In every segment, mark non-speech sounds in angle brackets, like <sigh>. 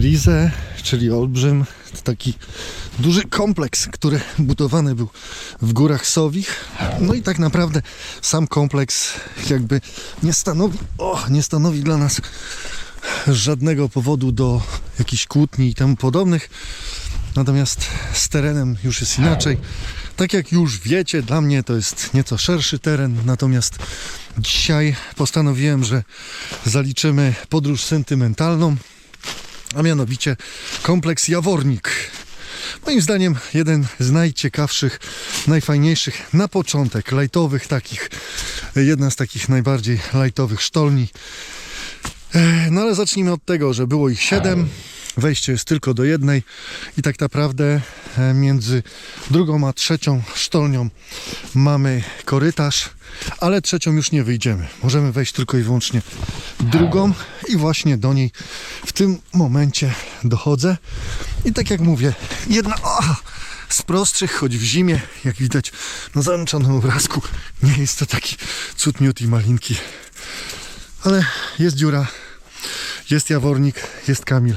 Rize, czyli Olbrzym, to taki duży kompleks, który budowany był w górach Sowich. No i tak naprawdę sam kompleks jakby nie stanowi, o, nie stanowi dla nas żadnego powodu do jakichś kłótni i temu podobnych. Natomiast z terenem już jest inaczej. Tak jak już wiecie, dla mnie to jest nieco szerszy teren, natomiast dzisiaj postanowiłem, że zaliczymy podróż sentymentalną, a mianowicie kompleks Jawornik. Moim zdaniem jeden z najciekawszych, najfajniejszych na początek, lajtowych takich, jedna z takich najbardziej lajtowych sztolni. No ale zacznijmy od tego, że było ich siedem. Wejście jest tylko do jednej i tak naprawdę e, między drugą a trzecią sztolnią mamy korytarz, ale trzecią już nie wyjdziemy. Możemy wejść tylko i wyłącznie drugą i właśnie do niej w tym momencie dochodzę. I tak jak mówię, jedna o, z prostszych, choć w zimie, jak widać na załączonym obrazku, nie jest to taki cud i malinki. Ale jest dziura, jest Jawornik, jest Kamil.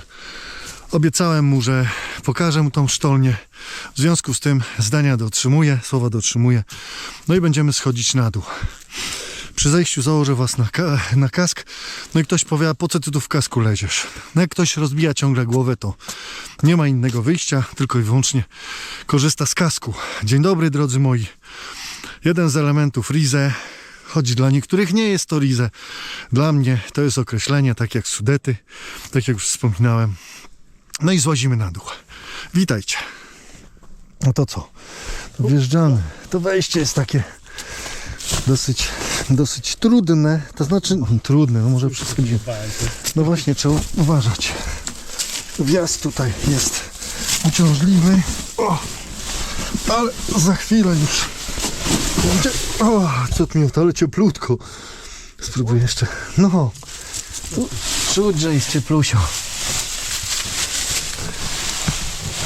Obiecałem mu, że pokażę mu tą sztolnię. W związku z tym zdania dotrzymuję, słowa dotrzymuję. No i będziemy schodzić na dół. Przy zejściu założę was na, ka- na kask. No i ktoś powie, po co ty tu w kasku leziesz? No jak ktoś rozbija ciągle głowę, to nie ma innego wyjścia, tylko i wyłącznie korzysta z kasku. Dzień dobry, drodzy moi. Jeden z elementów Rize, choć dla niektórych nie jest to Rize, dla mnie to jest określenie, tak jak Sudety, tak jak już wspominałem. No i złazimy na dół. Witajcie. No to co? Wjeżdżamy. To wejście jest takie dosyć, dosyć trudne. To znaczy, no, trudne, no może przeskoczymy. No właśnie, trzeba uważać. Wjazd tutaj jest uciążliwy. O, ale za chwilę już. O, co mi ale cieplutko. Spróbuję jeszcze. No, tu czuć, że jest cieplusio.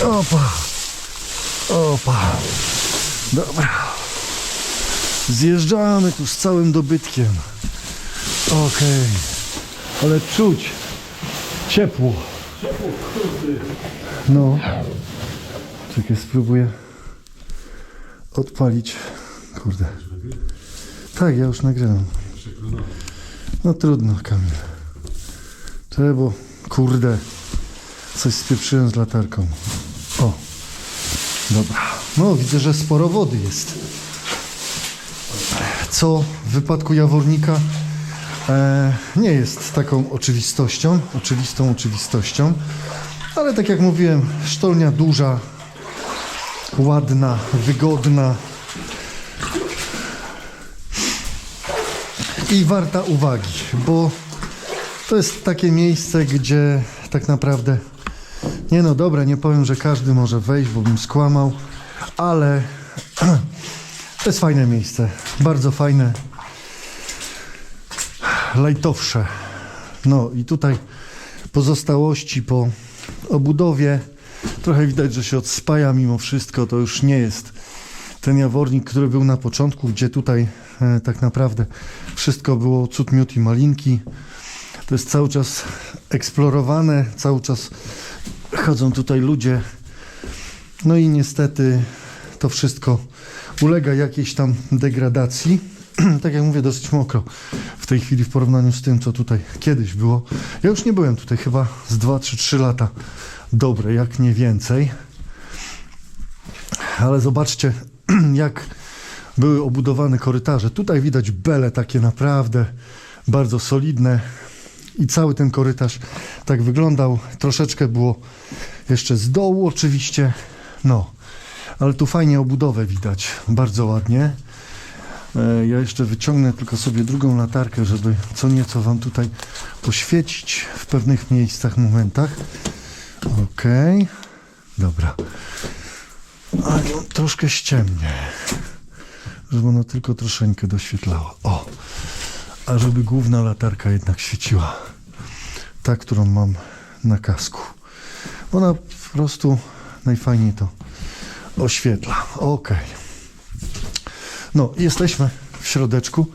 Opa. Opa. Dobra. Zjeżdżamy tu z całym dobytkiem. Okej. Ale czuć. Ciepło. No. Czekaj, spróbuję odpalić. Kurde. Tak, ja już nagrałem. No trudno, Kamil. Trzeba, kurde, coś spieprzyłem z latarką. O, dobra. No, widzę, że sporo wody jest. Co w wypadku Jawornika e, nie jest taką oczywistością, oczywistą oczywistością, ale tak jak mówiłem, sztolnia duża, ładna, wygodna i warta uwagi, bo to jest takie miejsce, gdzie tak naprawdę nie no dobra, nie powiem, że każdy może wejść, bo bym skłamał, ale <clears throat> to jest fajne miejsce, bardzo fajne, lajtowsze. No i tutaj pozostałości po obudowie, trochę widać, że się odspaja mimo wszystko, to już nie jest ten jawornik, który był na początku, gdzie tutaj e, tak naprawdę wszystko było cud, miód i malinki. To jest cały czas eksplorowane, cały czas chodzą tutaj ludzie. No i niestety to wszystko ulega jakiejś tam degradacji. <clears throat> tak jak mówię, dosyć mokro w tej chwili w porównaniu z tym, co tutaj kiedyś było. Ja już nie byłem tutaj chyba z 2 czy 3 lata dobre, jak nie więcej. Ale zobaczcie, <clears throat> jak były obudowane korytarze. Tutaj widać bele takie naprawdę bardzo solidne i cały ten korytarz tak wyglądał. Troszeczkę było jeszcze z dołu oczywiście, no, ale tu fajnie obudowę widać, bardzo ładnie. E, Ja jeszcze wyciągnę tylko sobie drugą latarkę, żeby co nieco Wam tutaj poświecić w pewnych miejscach, momentach. Okej, dobra. Ale no, troszkę ściemnie, żeby ona tylko troszeczkę doświetlała. O, a żeby główna latarka jednak świeciła. Ta, którą mam na kasku. Ona po prostu najfajniej to oświetla. Okej. No, jesteśmy w środeczku.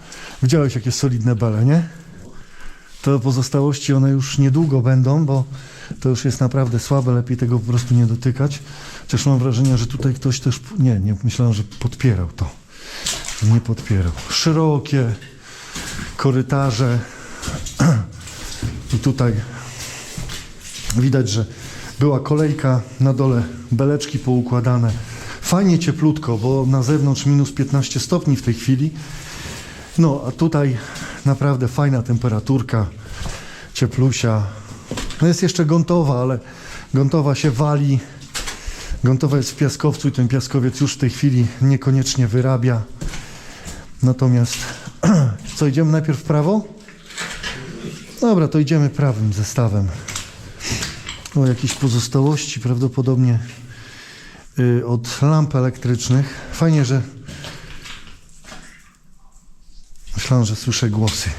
Widziałeś, jakie solidne bele, nie? to pozostałości one już niedługo będą, bo to już jest naprawdę słabe, lepiej tego po prostu nie dotykać. Chociaż mam wrażenie, że tutaj ktoś też, nie, nie, myślałem, że podpierał to. Nie podpierał. Szerokie korytarze <clears throat> i tutaj widać, że była kolejka, na dole beleczki poukładane. Fajnie cieplutko, bo na zewnątrz minus 15 stopni w tej chwili. No, a tutaj naprawdę fajna temperaturka, cieplusia. No jest jeszcze Gątowa, ale Gątowa się wali. Gątowa jest w piaskowcu i ten piaskowiec już w tej chwili niekoniecznie wyrabia. Natomiast, <clears throat> co, idziemy najpierw w prawo? Dobra, to idziemy prawym zestawem. O, jakieś pozostałości prawdopodobnie od lamp elektrycznych. Fajnie, że Myślałem, że słyszę głosy.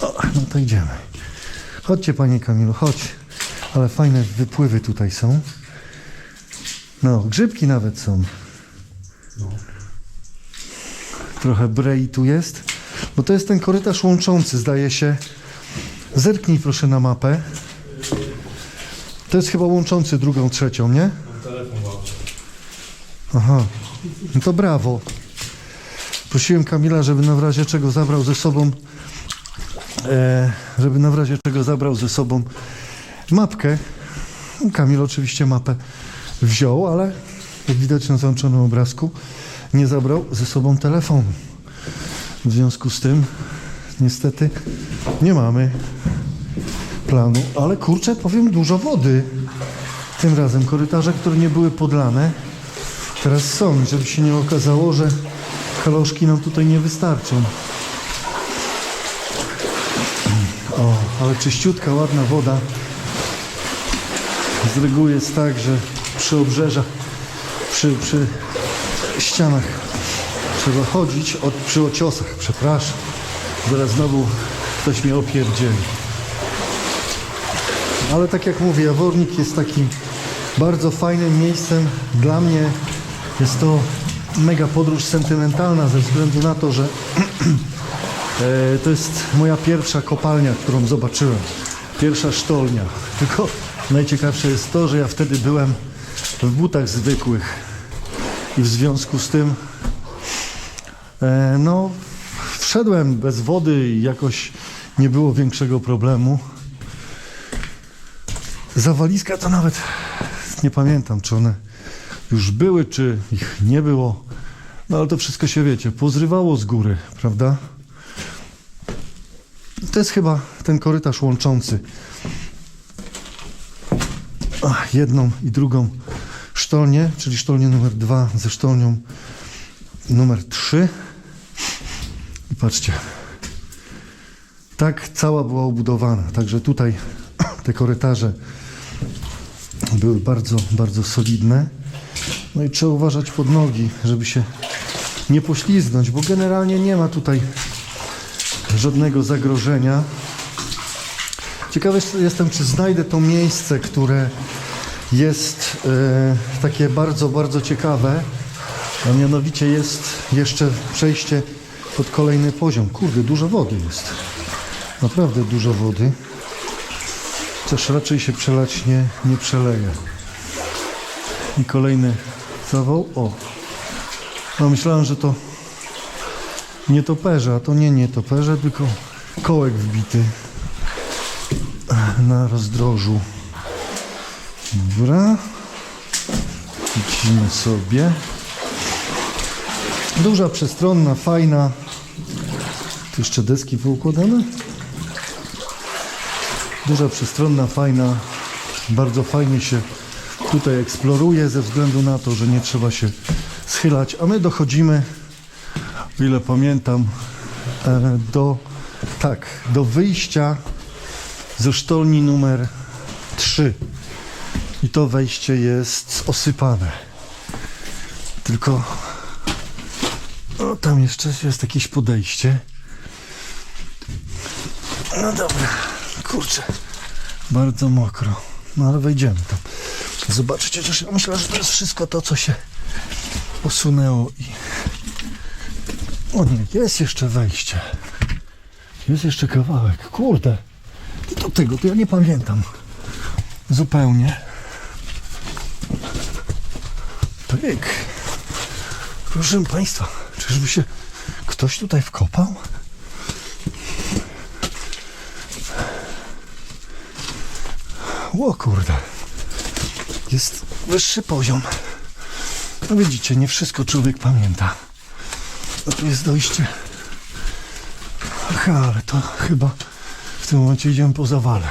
O, no to idziemy. Chodźcie, panie Kamilu, chodź. Ale fajne wypływy tutaj są. No, grzybki nawet są. Trochę brei tu jest. Bo to jest ten korytarz łączący, zdaje się. Zerknij proszę na mapę. To jest chyba łączący drugą, trzecią, nie? Telefon. Aha. No to brawo. Prosiłem Kamila, żeby na razie czego zabrał ze sobą e, żeby na razie czego zabrał ze sobą mapkę. Kamil oczywiście mapę wziął, ale jak widać na załączonym obrazku nie zabrał ze sobą telefonu. W związku z tym niestety nie mamy planu, ale kurczę, powiem dużo wody. Tym razem korytarze, które nie były podlane, teraz są, żeby się nie okazało, że kaloszki nam tutaj nie wystarczą. O, ale czyściutka, ładna woda. Z reguły jest tak, że przy obrzeżach, przy, przy ścianach trzeba chodzić, od, przy ociosach, przepraszam. Zaraz znowu ktoś mnie opierdzieli. Ale tak jak mówię, Jawornik jest takim bardzo fajnym miejscem. Dla mnie jest to mega podróż sentymentalna ze względu na to, że <clears throat> e, to jest moja pierwsza kopalnia, którą zobaczyłem. Pierwsza sztolnia. Tylko najciekawsze jest to, że ja wtedy byłem w butach zwykłych i w związku z tym e, no wszedłem bez wody i jakoś nie było większego problemu. Zawaliska to nawet nie pamiętam, czy one już były, czy ich nie było. No ale to wszystko się wiecie, pozrywało z góry, prawda? To jest chyba ten korytarz łączący jedną i drugą sztolnię, czyli sztolnię numer dwa ze sztolnią numer trzy. I patrzcie, tak cała była obudowana, także tutaj <clears throat> te korytarze były bardzo, bardzo solidne. No i trzeba uważać pod nogi, żeby się nie poślizgnąć, bo generalnie nie ma tutaj żadnego zagrożenia. Ciekawy jestem, czy znajdę to miejsce, które jest e, takie bardzo, bardzo ciekawe, a mianowicie jest jeszcze przejście pod kolejny poziom. Kurde, dużo wody jest. Naprawdę dużo wody. Też raczej się przelać nie, nie przeleje. I kolejny zawał. O! No myślałem, że to nietoperze, a to nie nietoperze, tylko kołek wbity na rozdrożu. Dobra. Idziemy sobie. Duża, przestronna, fajna. Tu jeszcze deski poukładane. Duża, przestronna, fajna. Bardzo fajnie się tutaj eksploruje ze względu na to, że nie trzeba się schylać. A my dochodzimy, o ile pamiętam, e, do tak, do wyjścia ze sztolni numer 3. I to wejście jest osypane. Tylko o, tam jeszcze jest jakieś podejście. No dobra, kurczę, bardzo mokro. No ale wejdziemy tam. Zobaczycie, chociaż ja myślę, że to jest wszystko to, co się posunęło i... O nie, jest jeszcze wejście. Jest jeszcze kawałek. Kurde. Do tego to ja nie pamiętam. Zupełnie. Pyk. Proszę Państwa, czyżby się ktoś tutaj wkopał? O kurde. Jest wyższy poziom. No widzicie, nie wszystko człowiek pamięta. No tu jest dojście. Aha, ale to chyba w tym momencie idziemy po zawale.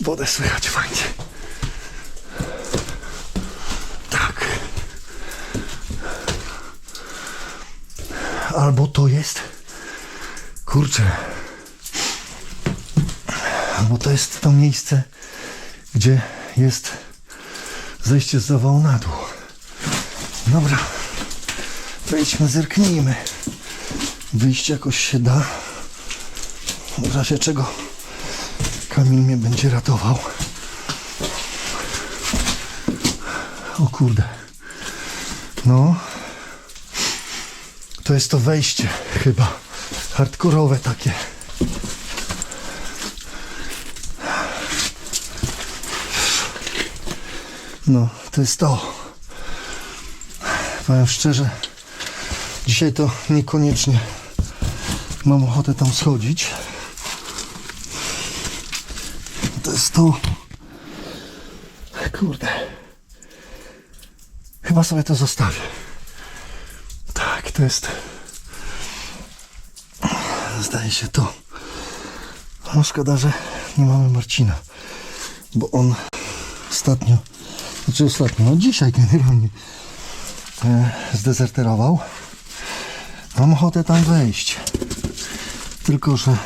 Wodę słychać fajnie. Tak. Albo to jest. Kurczę. Albo to jest to miejsce, gdzie jest zejście z zawału na dół. Dobra. Wejdźmy, zerknijmy. Wyjść jakoś się da. W razie czego Kamil mnie będzie ratował. O kurde. No. To jest to wejście chyba. Hardkorowe takie. No, to jest to. Powiem szczerze, dzisiaj to niekoniecznie mam ochotę tam schodzić. To jest to. Kurde. Chyba sobie to zostawię. Tak, to jest. Zdaje się to. No szkoda, że nie mamy Marcina, bo on ostatnio, znaczy ostatnio, no dzisiaj generalnie e, zdezerterował. Mam ochotę tam wejść. Tylko, że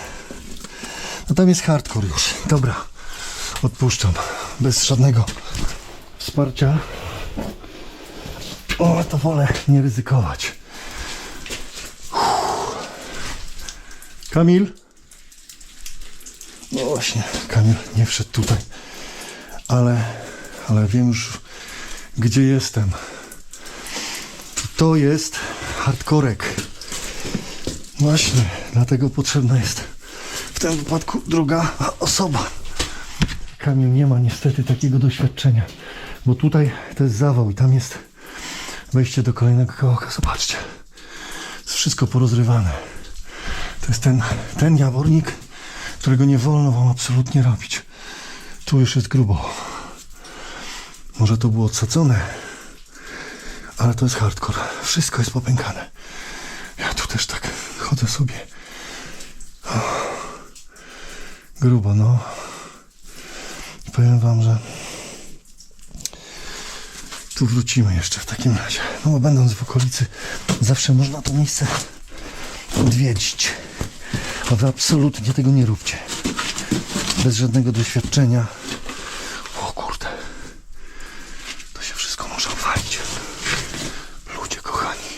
no tam jest hardcore już. Dobra, odpuszczam. Bez żadnego wsparcia. O, to wolę nie ryzykować. Kamil? No właśnie, Kamil nie wszedł tutaj. Ale, ale wiem już, gdzie jestem. To jest hardkorek. Właśnie, dlatego potrzebna jest w tym wypadku druga osoba. Kamil nie ma niestety takiego doświadczenia, bo tutaj to jest zawał i tam jest wejście do kolejnego kawałka. Zobaczcie, jest wszystko porozrywane. To jest ten, ten jawornik, którego nie wolno wam absolutnie robić. Tu już jest grubo. Może to było odsadzone, ale to jest hardcore. Wszystko jest popękane. Ja tu też tak chodzę sobie. Grubo, no. Powiem wam, że tu wrócimy jeszcze w takim razie. No bo będąc w okolicy, zawsze można to miejsce odwiedzić. A wy absolutnie tego nie róbcie. Bez żadnego doświadczenia. O kurde. To się wszystko może obwalić. Ludzie kochani.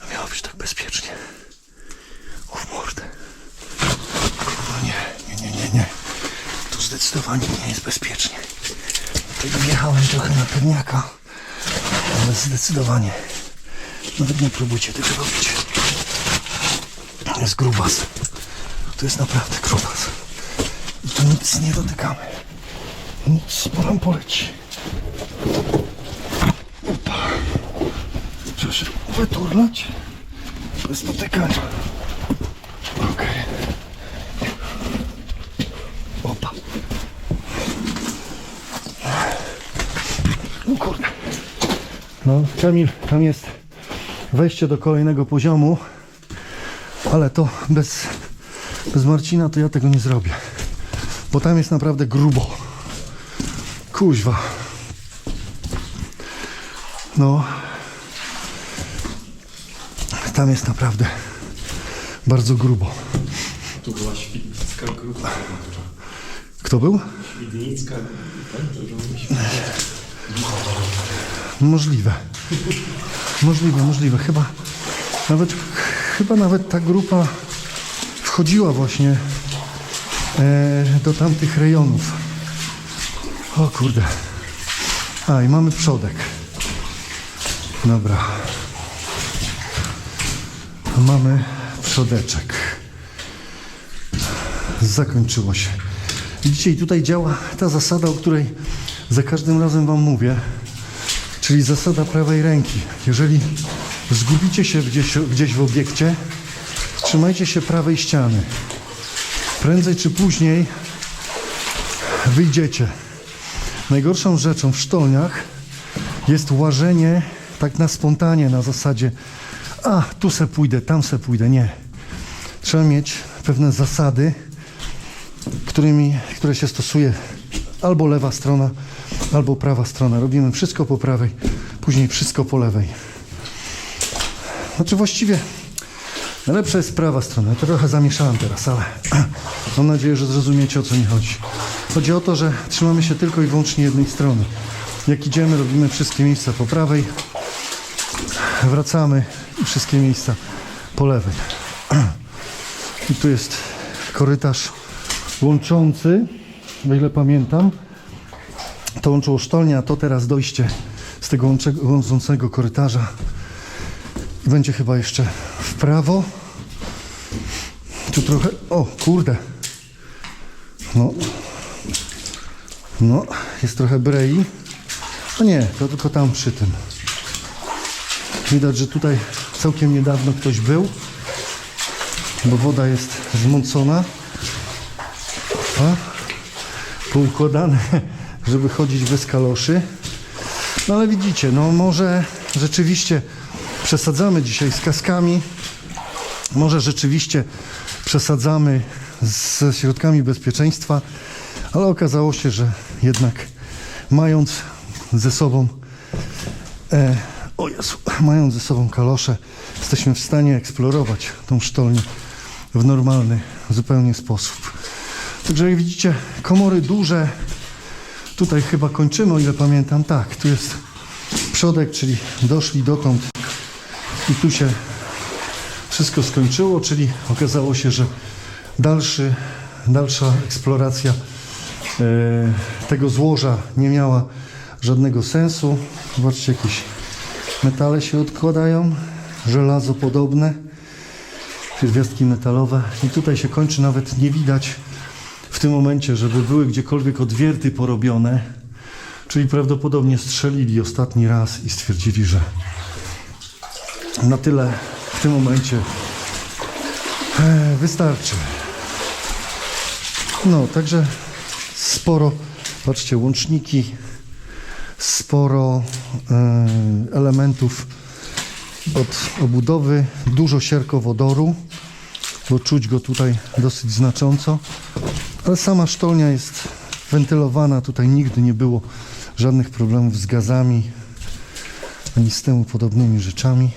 To miało być tak bezpiecznie. O w mordę. No nie, nie, nie, nie, nie. Tu zdecydowanie nie jest bezpiecznie. Tutaj wjechałem trochę na pewniaka. Ale zdecydowanie. Nawet nie próbujcie tego robić. Jest grubas. To jest naprawdę grubas. I tu nic nie dotykamy. Nic, bo nam poleci. Opa. Proszę wyturlać. Bez dotykania. Okej. Opa. O kurde. No, Kamil, tam jest wejście do kolejnego poziomu, ale to bez, bez Marcina to ja tego nie zrobię, bo tam jest naprawdę grubo. Kuźwa. No, tam jest naprawdę bardzo grubo. Tu była Świdnicka grupa. Kto był? Świdnicka grupa. Możliwe. Możliwe, możliwe. Chyba nawet, chyba nawet ta grupa wchodziła właśnie e, do tamtych rejonów. O kurde. A i mamy przodek. Dobra. Mamy przodeczek. Zakończyło się. I tutaj działa ta zasada, o której za każdym razem Wam mówię, czyli zasada prawej ręki. Jeżeli zgubicie się gdzieś, gdzieś w obiekcie, trzymajcie się prawej ściany. Prędzej czy później wyjdziecie. Najgorszą rzeczą w sztolniach jest łażenie tak na spontanie, na zasadzie a, tu se pójdę, tam se pójdę. Nie. Trzeba mieć pewne zasady, którymi, które się stosuje albo lewa strona, albo prawa strona. Robimy wszystko po prawej, później wszystko po lewej. Znaczy właściwie najlepsza jest prawa strona. Ja to trochę zamieszałem teraz, ale <clears throat> mam nadzieję, że zrozumiecie o co mi chodzi. Chodzi o to, że trzymamy się tylko i wyłącznie jednej strony. Jak idziemy, robimy wszystkie miejsca po prawej, wracamy i wszystkie miejsca po lewej. <clears throat> I tu jest korytarz łączący, o ile pamiętam. To łączyło sztolnia, a to teraz dojście z tego łączącego korytarza. Będzie chyba jeszcze w prawo. Tu trochę. O, kurde. No. No, jest trochę brei. No nie, to tylko tam przy tym. Widać, że tutaj całkiem niedawno ktoś był, bo woda jest zmącona. A, poukładane, żeby chodzić bez kaloszy. No ale widzicie, no może rzeczywiście przesadzamy dzisiaj z kaskami. Może rzeczywiście przesadzamy ze środkami bezpieczeństwa, ale okazało się, że jednak mając ze sobą e, o Jezu, mając ze sobą kalosze, jesteśmy w stanie eksplorować tą sztolnię w normalny zupełnie sposób. Także jak widzicie, komory duże. Tutaj chyba kończymy, o ile pamiętam. Tak, tu jest przodek, czyli doszli dotąd i tu się wszystko skończyło, czyli okazało się, że dalszy, dalsza eksploracja e, tego złoża nie miała żadnego sensu. Zobaczcie, jakieś metale się odkładają, żelazo podobne, pierwiastki metalowe i tutaj się kończy, nawet nie widać w tym momencie, żeby były gdziekolwiek odwierty porobione, czyli prawdopodobnie strzelili ostatni raz i stwierdzili, że na tyle w tym momencie e, wystarczy. No, także sporo, patrzcie, łączniki, sporo e, elementów od obudowy, dużo siarkowodoru, bo czuć go tutaj dosyć znacząco, ale sama sztolnia jest wentylowana, tutaj nigdy nie było żadnych problemów z gazami ani z temu podobnymi rzeczami.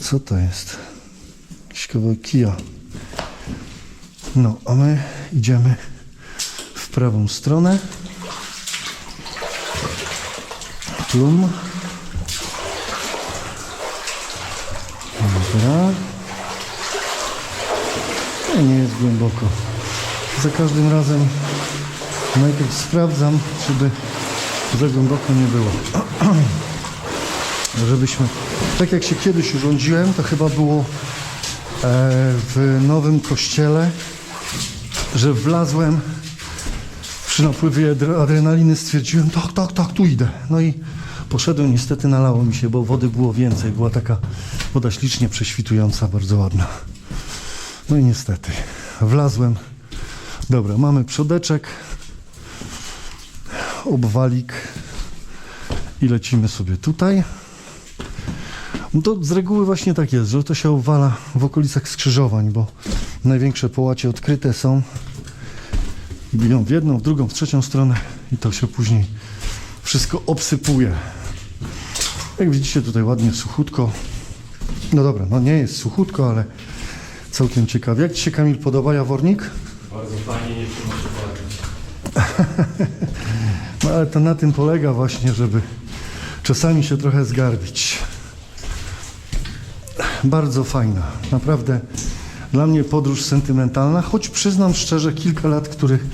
Co to jest? Jakiś kawałek kija. No, a my idziemy w prawą stronę. Plum. Dobra. Nie, nie jest głęboko. Za każdym razem najpierw sprawdzam, żeby za głęboko nie było. <clears throat> Żebyśmy, tak jak się kiedyś urządziłem, to chyba było e, w nowym kościele, że wlazłem przy napływie adre- adrenaliny stwierdziłem, tak, tak, tak, tu idę. No i poszedłem, niestety nalało mi się, bo wody było więcej. Była taka woda ślicznie prześwitująca, bardzo ładna. No i niestety, wlazłem. Dobra, mamy przodeczek, obwalik i lecimy sobie tutaj. No to z reguły właśnie tak jest, że to się obwala w okolicach skrzyżowań, bo największe połacie odkryte są biją w jedną, w drugą, w trzecią stronę i to się później wszystko obsypuje. Jak widzicie tutaj ładnie suchutko. No dobra, no nie jest suchutko, ale całkiem ciekawie. Jak Ci się Kamil podoba jawornik? Bardzo fajnie, nie bawić. <laughs> No ale to na tym polega właśnie, żeby czasami się trochę zgarbić. Bardzo fajna, naprawdę dla mnie podróż sentymentalna, choć przyznam szczerze, kilka lat, których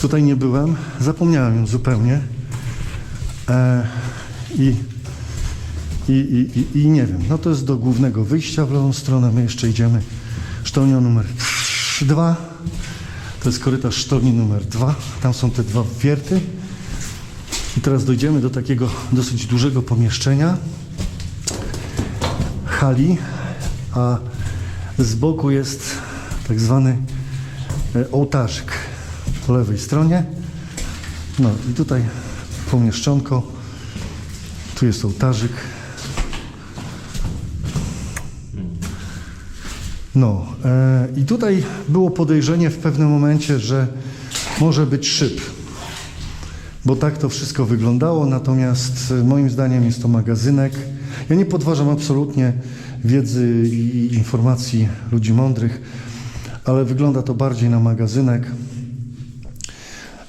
tutaj nie byłem, zapomniałem ją zupełnie. E, i, I, i, i, nie wiem, no to jest do głównego wyjścia w lewą stronę, my jeszcze idziemy. Sztolnia numer 2. To jest korytarz sztolni numer 2. Tam są te dwa wierty. I teraz dojdziemy do takiego dosyć dużego pomieszczenia, hali, a z boku jest tak zwany e, ołtarzyk po lewej stronie. No i tutaj pomieszczonko, tu jest ołtarzyk. No e, i tutaj było podejrzenie w pewnym momencie, że może być szyb, bo tak to wszystko wyglądało, natomiast e, moim zdaniem jest to magazynek. Ja nie podważam absolutnie wiedzy i informacji ludzi mądrych, ale wygląda to bardziej na magazynek,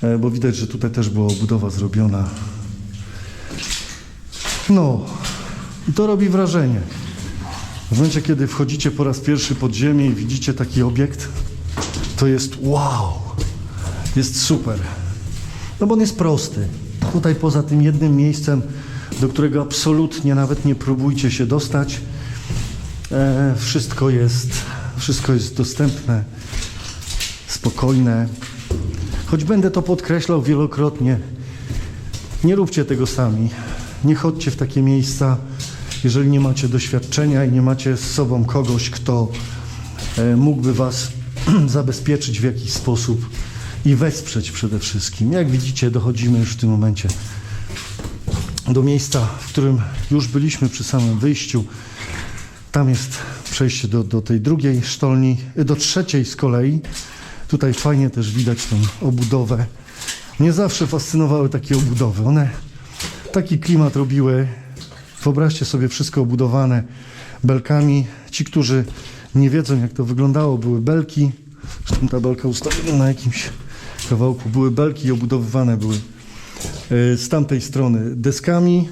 e, bo widać, że tutaj też była budowa zrobiona. No i to robi wrażenie. W momencie, kiedy wchodzicie po raz pierwszy pod ziemię i widzicie taki obiekt, to jest wow, jest super. No bo on jest prosty. Tutaj poza tym jednym miejscem, do którego absolutnie nawet nie próbujcie się dostać, e, wszystko jest, wszystko jest dostępne, spokojne. Choć będę to podkreślał wielokrotnie, nie róbcie tego sami. Nie chodźcie w takie miejsca, jeżeli nie macie doświadczenia i nie macie z sobą kogoś, kto e, mógłby Was <clears throat> zabezpieczyć w jakiś sposób i wesprzeć przede wszystkim. Jak widzicie, dochodzimy już w tym momencie do miejsca, w którym już byliśmy przy samym wyjściu. Tam jest przejście do, do tej drugiej sztolni, y, do trzeciej z kolei. Tutaj fajnie też widać tą obudowę. Mnie zawsze fascynowały takie obudowy. One taki klimat robiły. Wyobraźcie sobie wszystko obudowane belkami. Ci, którzy nie wiedzą, jak to wyglądało, były belki. Zresztą ta belka ustawiona na jakimś kawałku. Były belki i obudowywane były e, z tamtej strony deskami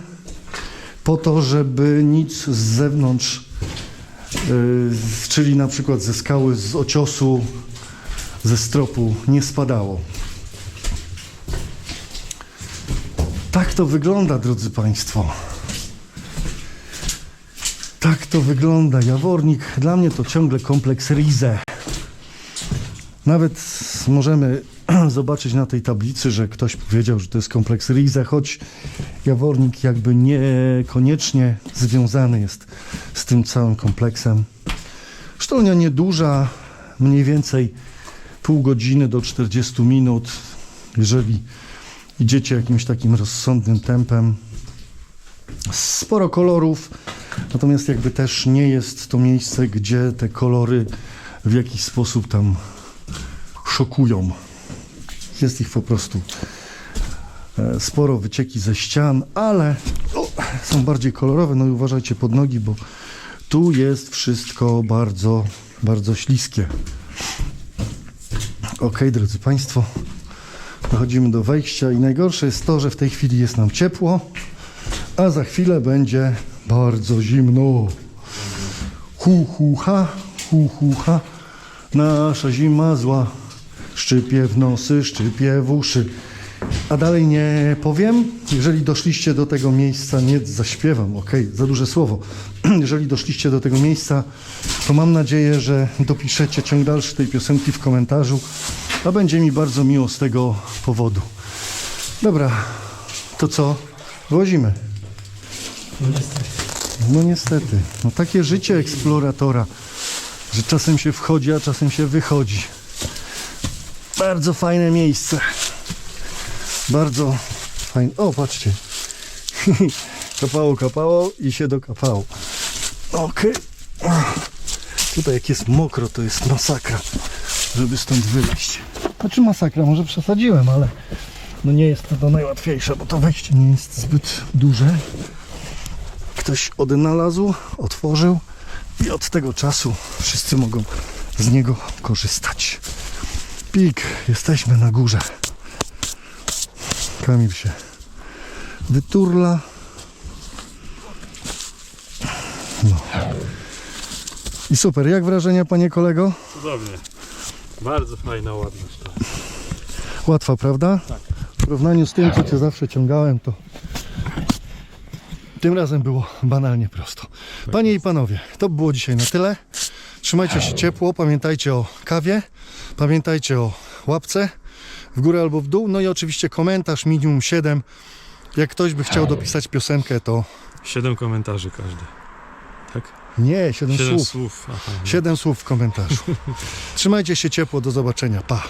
po to, żeby nic z zewnątrz, e, czyli na przykład ze skały, z ociosu, ze stropu nie spadało. Tak to wygląda, drodzy Państwo. Tak to wygląda. Jawornik dla mnie to ciągle kompleks Rize. Nawet możemy <clears throat> zobaczyć na tej tablicy, że ktoś powiedział, że to jest kompleks Rize, choć Jawornik jakby niekoniecznie związany jest z tym całym kompleksem. Sztolnia nieduża, mniej więcej pół godziny do 40 minut, jeżeli idziecie jakimś takim rozsądnym tempem. Sporo kolorów, natomiast jakby też nie jest to miejsce, gdzie te kolory w jakiś sposób tam szokują. Jest ich po prostu e, sporo, wycieki ze ścian, ale o, są bardziej kolorowe. No i uważajcie pod nogi, bo tu jest wszystko bardzo, bardzo śliskie. Ok, drodzy Państwo, dochodzimy do wejścia i najgorsze jest to, że w tej chwili jest nam ciepło, a za chwilę będzie bardzo zimno. Hu, hu, ha, hu, hu, ha. Nasza zima zła. Szczypie w nosy, szczypie w uszy. A dalej nie powiem. Jeżeli doszliście do tego miejsca, nie zaśpiewam, ok, za duże słowo. <clears throat> Jeżeli doszliście do tego miejsca, to mam nadzieję, że dopiszecie ciąg dalszy tej piosenki w komentarzu, a będzie mi bardzo miło z tego powodu. Dobra, to co? Wyłazimy. No niestety. No takie życie eksploratora, że czasem się wchodzi, a czasem się wychodzi. Bardzo fajne miejsce. Bardzo fajne. O, patrzcie. <laughs> kapało, kapało i się dokapało. Okej. Tutaj jak jest mokro, to jest masakra, żeby stąd wyjść. Znaczy masakra, może przesadziłem, ale no nie jest to, to najłatwiejsze, bo to wejście nie jest zbyt duże. Ktoś odnalazł, otworzył i od tego czasu wszyscy mogą z niego korzystać. Pik, jesteśmy na górze. Kamil się wyturla. No. I super, jak wrażenia panie kolego? Cudownie. Bardzo fajna, ładna szkoła. Łatwa, prawda? Tak. W porównaniu z tym, co cię zawsze ciągałem, to Tym razem było banalnie prosto. Panie i panowie, to było dzisiaj na tyle. Trzymajcie się ciepło, pamiętajcie o kawie, pamiętajcie o łapce w górę albo w dół, no i oczywiście komentarz minimum 7. Jak ktoś by chciał dopisać piosenkę, to Siedem komentarzy każdy. Tak? nie, 7 Siedem słów. słów. Aha, no. 7 słów w komentarzu. <laughs> Trzymajcie się ciepło, do zobaczenia. Pa.